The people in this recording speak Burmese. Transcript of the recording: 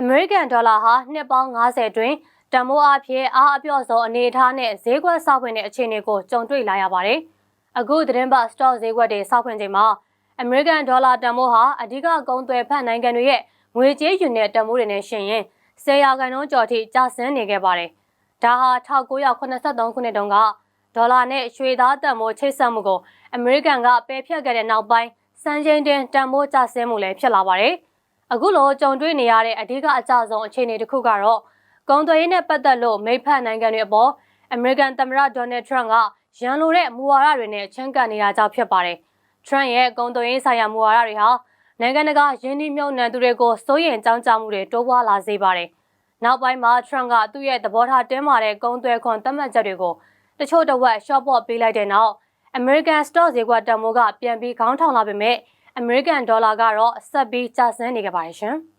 အမေရိကန်ဒေါ်လာဟာနှစ်ပေါင်း90တွင်တန်မိုးအဖြစ်အားအပြော့ဆုံးအနေအထားနဲ့ဈေးကွက်ဆောက်ဖွင့်တဲ့အခြေအနေကိုကြုံတွေ့လာရပါတယ်။အခုသတင်းပတ် stock ဈေးကွက်တွေဆောက်ဖွင့်ချိန်မှာအမေရိကန်ဒေါ်လာတန်မိုးဟာအဓိကကုန်သွယ်ဖက်နိုင်ငံတွေရဲ့ငွေကြေးယူနေတဲ့တန်မိုးတွေနဲ့ရှင်ရင်10ရာခိုင်နှုန်းကျော်ထိကျဆင်းနေခဲ့ပါတယ်။ဒါဟာ1983ခုနှစ်တုန်းကဒေါ်လာနဲ့ရွှေသားတန်မိုးချိတ်ဆက်မှုကိုအမေရိကန်ကပယ်ဖျက်ခဲ့တဲ့နောက်ပိုင်းစံချိန်တင်တန်မိုးကျဆင်းမှုလည်းဖြစ်လာပါတယ်။ အခုလိုကြုံတွေ့နေရတဲ့အဓိကအကျဆုံးအခြေအနေတစ်ခုကတော့ကုန်သွယ်ရေးနဲ့ပတ်သက်လို့မိဖက်နိုင်ငံတွေအပေါ်အမေရိကန်သမ္မတဒေါ်နယ်ထရန့်ကရန်လိုတဲ့မူဝါဒတွေနဲ့ချင်းကပ်နေတာကြောင့်ဖြစ်ပါတယ်။ထရန့်ရဲ့ကုန်သွယ်ရေးဆိုင်ရာမူဝါဒတွေဟာနိုင်ငံတကာယင်းနှိမ့်မြုံနှံသူတွေကိုစိုးရိမ်ကြောင်းကြမှုတွေတိုးပွားလာစေပါတယ်။နောက်ပိုင်းမှာထရန့်ကသူ့ရဲ့သဘောထားတင်းမာတဲ့ကုန်သွယ်ခွန်သတ်မှတ်ချက်တွေကိုတချို့တဝက်ရှော့ပေါ့ပေးလိုက်တဲ့နောက် American Stock ဈေးကွက်တန်မိုးကပြန်ပြီးခေါင်းထောင်လာပေမဲ့ American Dollar ကတော့ဆက်ပြီးကျဆင်းနေကြပါတယ်ရှင်။